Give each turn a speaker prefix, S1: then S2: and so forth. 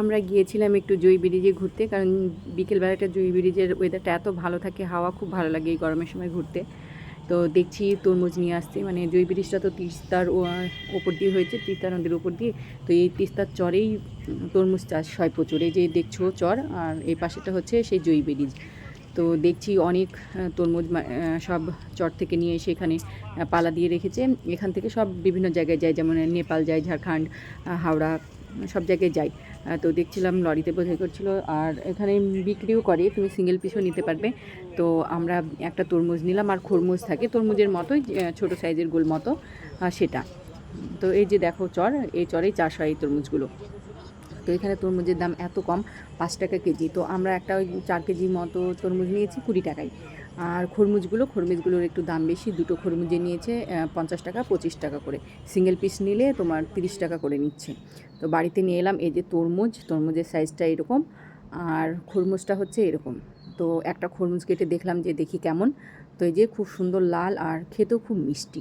S1: আমরা গিয়েছিলাম একটু জুই ব্রিজে ঘুরতে, কারণ বিকেলবেলাটা জুই ব্রিজের ওয়েদারটা এত ভালো থাকে, হাওয়া খুব ভালো লাগে এই গরমের সময় ঘুরতে। তো দেখছি তরমুজ নিয়ে আসছে মানে জুই ব্রিজটা তো তিস্তার ওপর দিয়ে হয়েছে, তিস্তা নদীর ওপর দিয়ে। তো এই তিস্তার চরেই তরমুজ চাষ হয় প্রচুর, এই যে দেখছ চর, আর এই পাশেটা হচ্ছে সেই জুই ব্রিজ। তো দেখছি অনেক তরমুজ সব চর থেকে নিয়ে এসে এখানে পালা দিয়ে রেখেছে। এখান থেকে সব বিভিন্ন জায়গায় যায়, যেমন নেপাল যায়, ঝাড়খণ্ড হাওড়া সব জায়গায় যাই। তো দেখছিলাম লরিতে বোঝাই করছিল। আর এখানে বিক্রিও করে, তুমি সিঙ্গেল পিসও নিতে পারবে। তো আমরা একটা তরমুজ নিলাম, আর খরমুজ থাকে, তরমুজের মতোই ছোট সাইজের গোল মতো সেটা। তো এই যে দেখো চর, এই চরেই চাষ হয় এই তরমুজগুলো। তো এখানে তরমুজের দাম এত কম, পাঁচ টাকা কেজি। তো আমরা একটা ওই চার কেজি মতো তরমুজ নিয়েছি কুড়ি টাকায়। আর খরমুজগুলো, খরমুজগুলোর একটু দাম বেশি, দুটো খরমুজে নিয়েছে পঞ্চাশ টাকা, পঁচিশ টাকা করে। সিঙ্গেল পিস নিলে তোমার তিরিশ টাকা করে নিচ্ছে। তো বাড়িতে নিয়ে এলাম, এই যে তরমুজ, তরমুজের সাইজটা এরকম, আর খরমুজটা হচ্ছে এরকম। তো একটা খরমুজ কেটে দেখলাম যে দেখি কেমন। তো এই যে খুব সুন্দর লাল আর খেতেও খুব মিষ্টি।